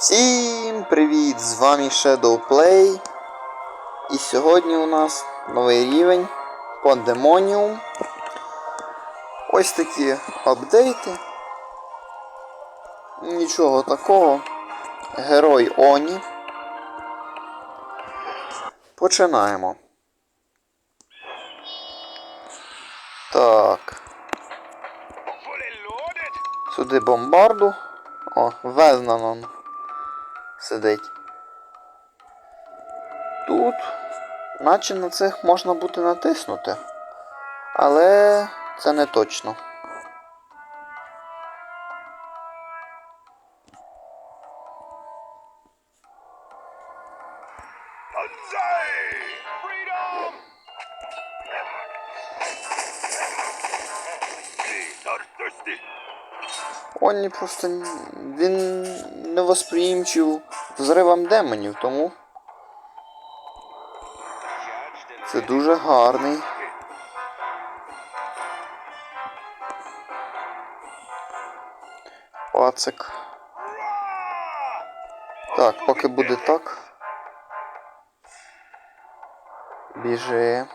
Всім привіт! З вами Shadow Play. І сьогодні у нас новий рівень Pandemonium. Ось такі апдейти. Нічого такого. Герой Оні. Починаємо. Так. Сюди бомбарду. О, Везнанон сидить. Тут, наче на цих можна буде натиснути. Але це не точно. Freedom! Просто він не восприємчив взривам демонів, тому це дуже гарний. Пацик. Так, поки буде так. Біжи.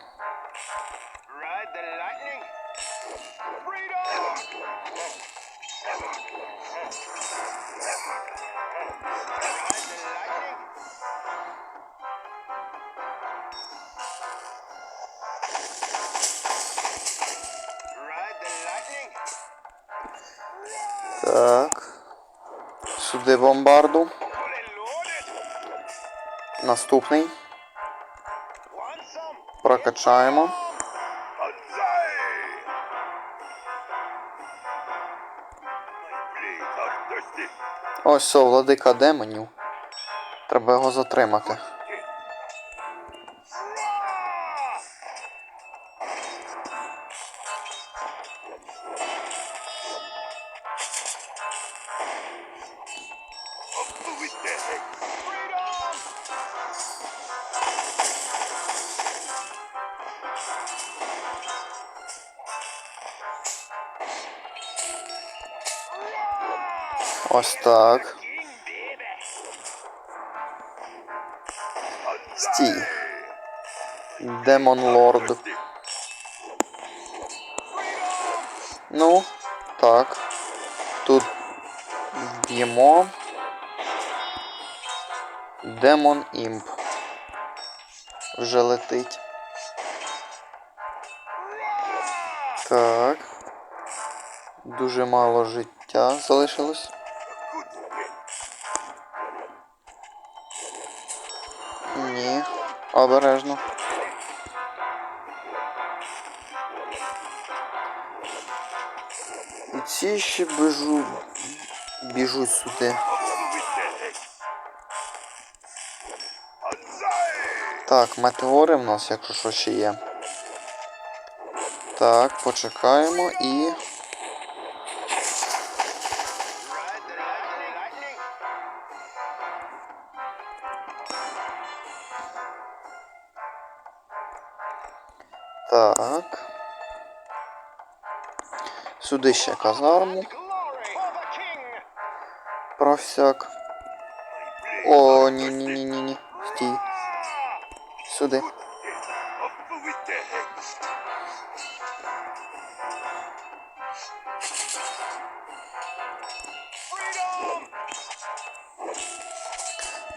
Наступний. Прокачаємо. Ось все, владика демонів. Треба його затримати. Ось так. Стій. Демон Лорд. Ну, так. Тут вб'ємо. Демон Імп. Вже летить. Так. Дуже мало життя залишилось. Обережно. І ці ще біжу. Біжуть сюди. Так, метеори в нас, якщо що ще є. Так, почекаємо і. Сюди ще казарму. Про всяк. О, ні, ні, ні, ні, ні. Стій. Сюди.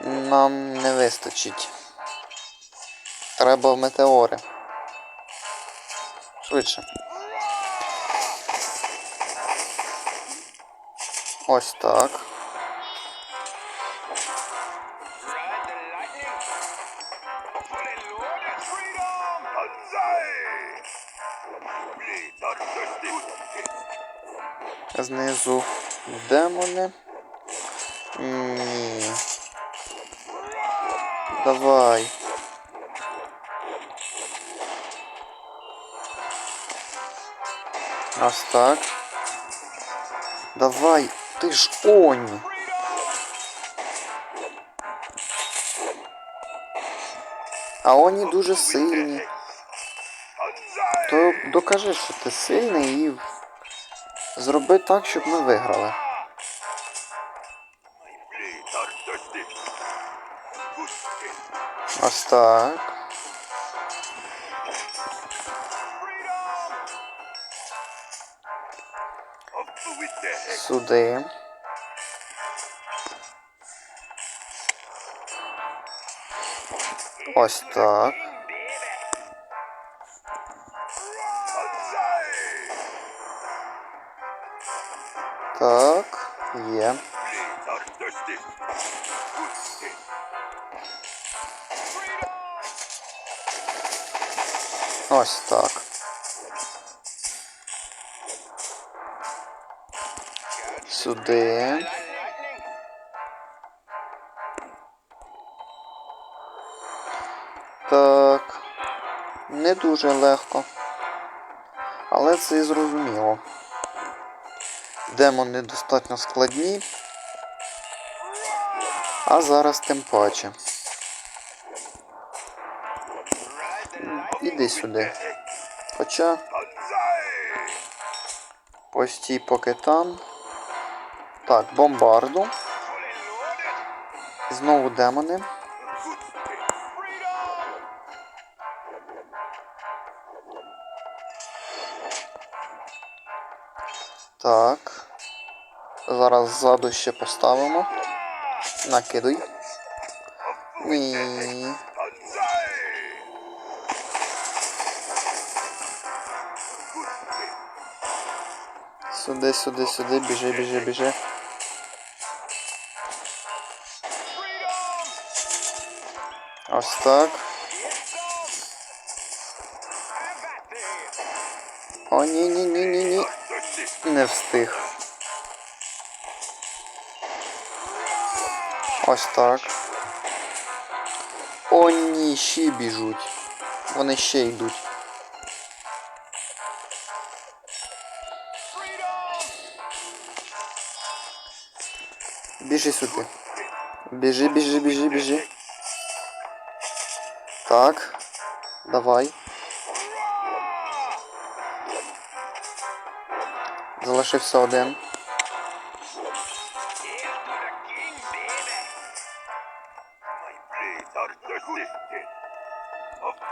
Нам не вистачить. Треба в метеори. Швидше. Ось так. Знизу демони. Ні. Давай. Ось так. Давай, ти ж оні. А оні дуже сильні. То докажи, що ти сильний і зроби так, щоб ми виграли. Ось так. Сюди. Ось так. Так. Є. Ось так. Сюди. Так. Не дуже легко. Але це і зрозуміло. Демони достатньо складні. А зараз тим паче. Іди сюди. Хоча постій поки там. Так, бомбарду. Знову демони. Так. Зараз ззаду ще поставимо. Накидуй. Ні. Сюди, сюди, сюди, біжи, біжи, біжи. Ось так. О, ні, ні, ні, ні, ні. Tartasti. Не встиг. Ось так. О, ні, ще біжуть. Вони ще йдуть. Freedom! Біжи сюди. Біжи, біжи, біжи, біжи. Так. Давай. Залишився один.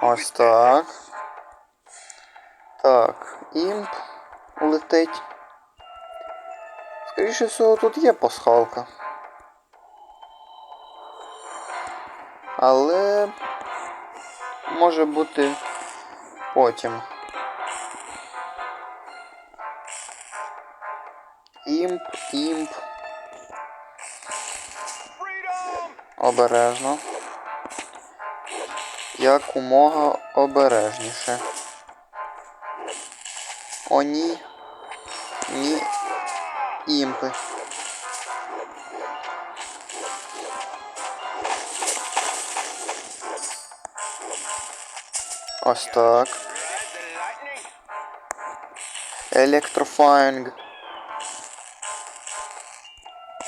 Ось так. Так, імп улетить. Скоріше всього, тут є пасхалка. Але може бути потім. Імп, імп, обережно. Якомога обережніше. О, ні. Ні. Імпи. Ось так. Ride the lightning. Електрофаїнг.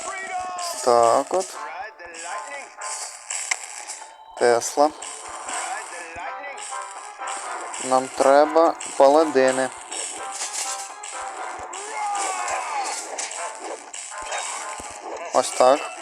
Freedom! Так от. Ride the lightning. Тесла. Ride the lightning. Нам треба паладини. Ось так.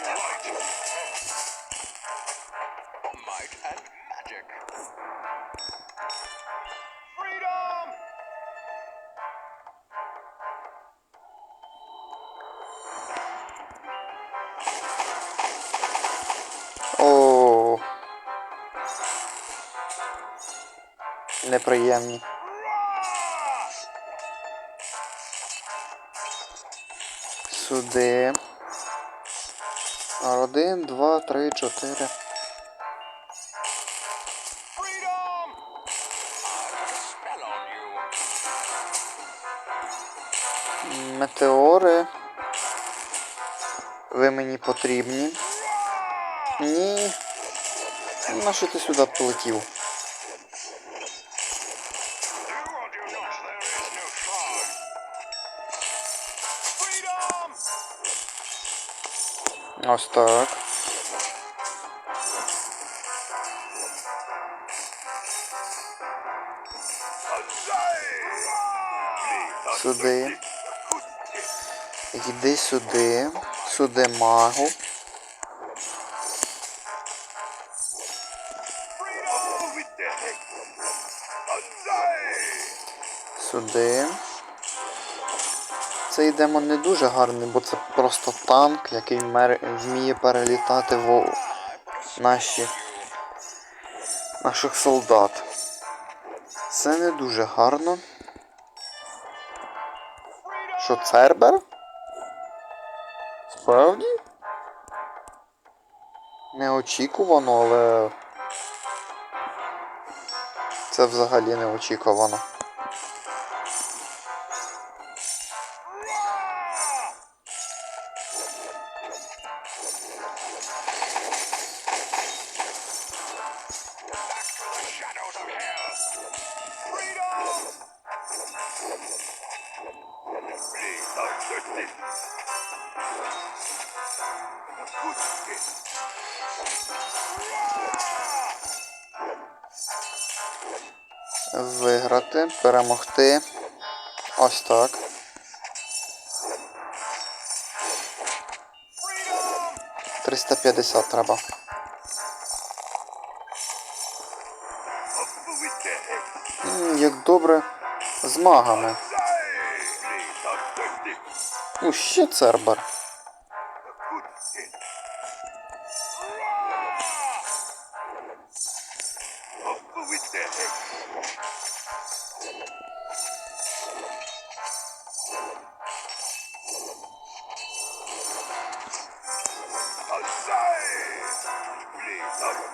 Неприємні. Сюди. Один, два, три, чотири. Метеори. Ви мені потрібні. Ні. На що ти сюди полетів? Ось так. Сюди. Йди сюди. Сюди магу. Сюди. Цей демон не дуже гарний, бо це просто танк, який мер... вміє перелітати в наші... наших солдат. Це не дуже гарно. Що, Цербер? Справді? Неочікувано, але. Це взагалі неочікувано. Виграти, перемогти. Ось так. Freedom! 350 треба. Як добре з магами. Ну, ще Цербер. Head.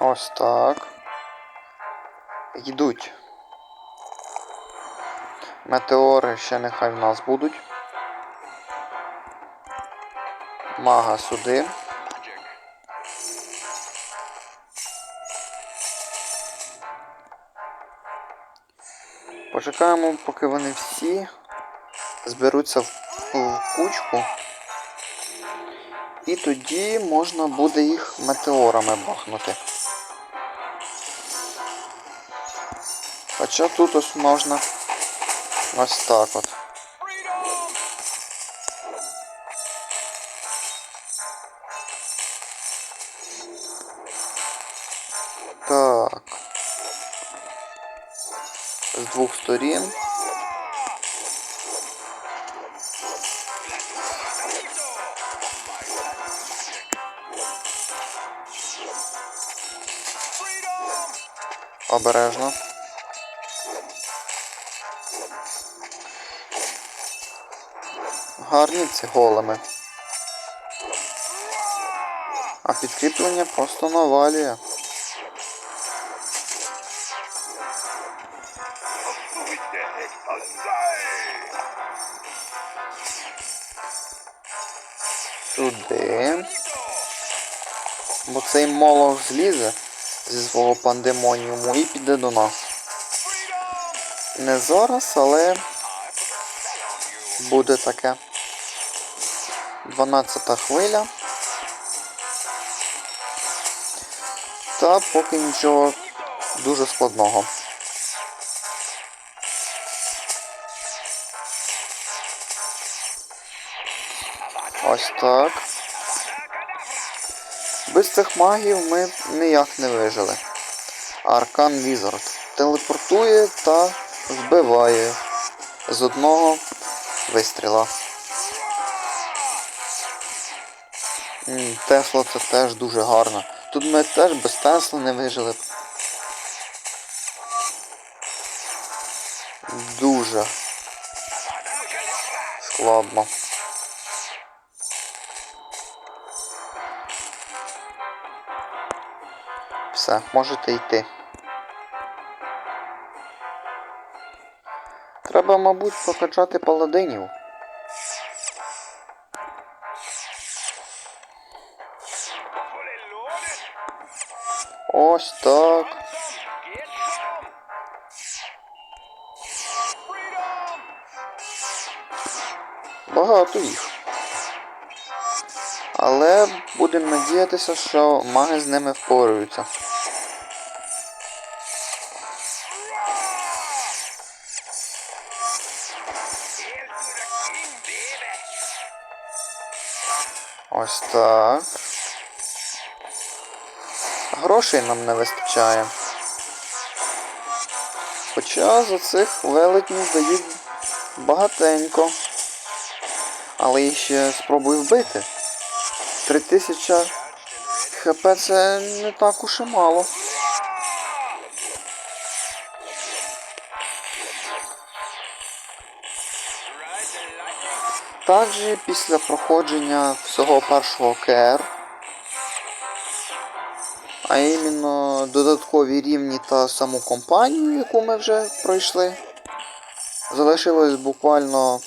Ось так. Йдуть. Метеори ще нехай в нас будуть. Мага сюди. Почекаємо, поки вони всі зберуться в, кучку. І тоді можна буде їх метеорами бахнути. Хоча тут ось можна ось так от. Сторін. Обережно. Гарні ці големи. А підкріплення просто навалює. Молох злізе зі свого пандемоніуму і піде до нас. Не зараз, але буде таке. 12 хвиля. Та поки нічого дуже складного. Ось так. Без цих магів ми ніяк не вижили. Аркан Візард телепортує та вбиває з одного вистріла. Тесла це теж дуже гарно. Тут ми теж без Тесла не вижили б. Дуже складно. Все, можете йти. Треба, мабуть, прокачати паладинів. Ось так. Багато їх. Але будемо надіятися, що маги з ними впораються. Ось так. Грошей нам не вистачає. Хоча за цих велетнів дають багатенько. Але їх ще спробую вбити. 3000 хп це не так уж і мало. Також після проходження всього першого КР, а іменно додаткові рівні та саму компанію, яку ми вже пройшли, залишилось буквально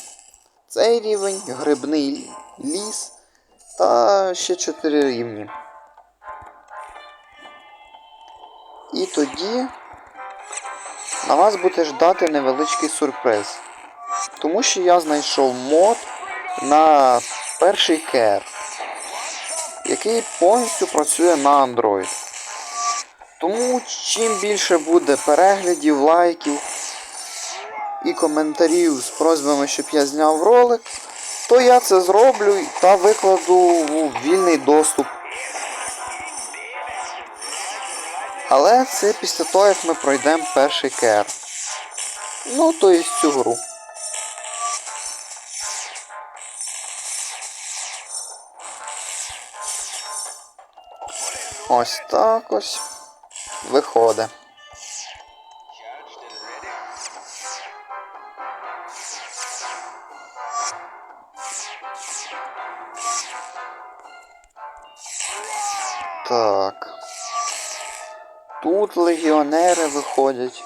цей рівень, грибний ліс та ще 4 рівні. І тоді на вас буде ждати невеличкий сюрприз. Тому що я знайшов мод на перший кер, який повністю працює на Android. Тому чим більше буде переглядів, лайків і коментарів з просьбами, щоб я зняв ролик, то я це зроблю та викладу у вільний доступ. Але це після того, як ми пройдемо перший кер. Ну, то є цю гру. Ось так ось виходить. Так. Тут легіонери виходять.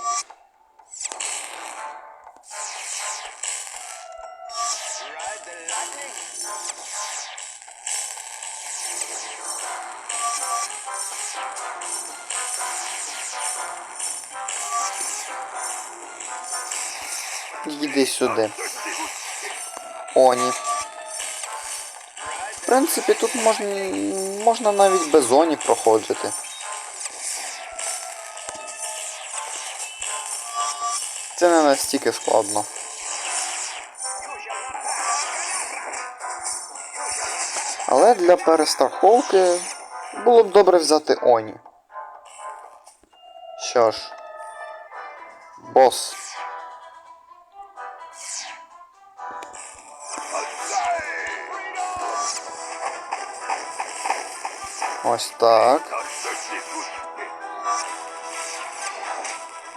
Їди сюди. Оні. В принципі, тут можна, можна навіть без Оні проходити. Це не настільки складно. Але для перестраховки було б добре взяти Оні. Що ж, бос. Ось так.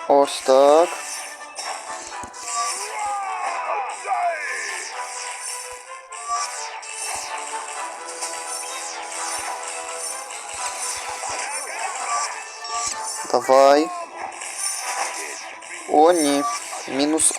Ось так. Давай. О, ні. Мінус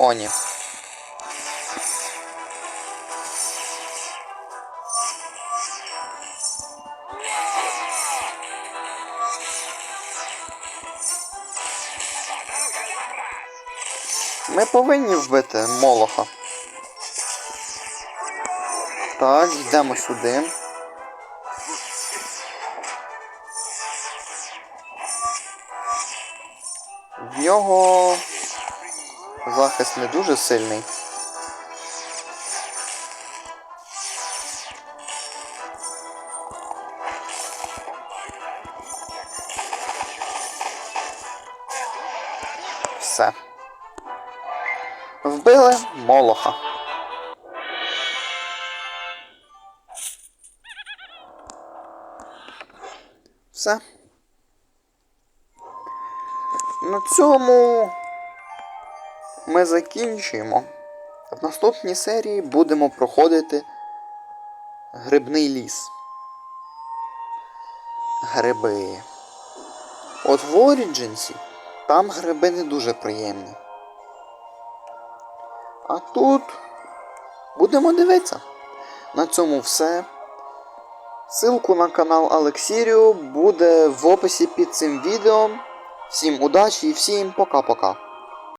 Ми повинні вбити Молоха. Так, йдемо сюди. В нього захист не дуже сильний. Все. На цьому ми закінчуємо. В наступній серії будемо проходити грибний ліс. Гриби. От в Origins там гриби не дуже приємні. А тут будемо дивитися. На цьому все. Ссылку на канал Алексіріо буде в описі під цим відео. Всім удачі і всім пока-пока.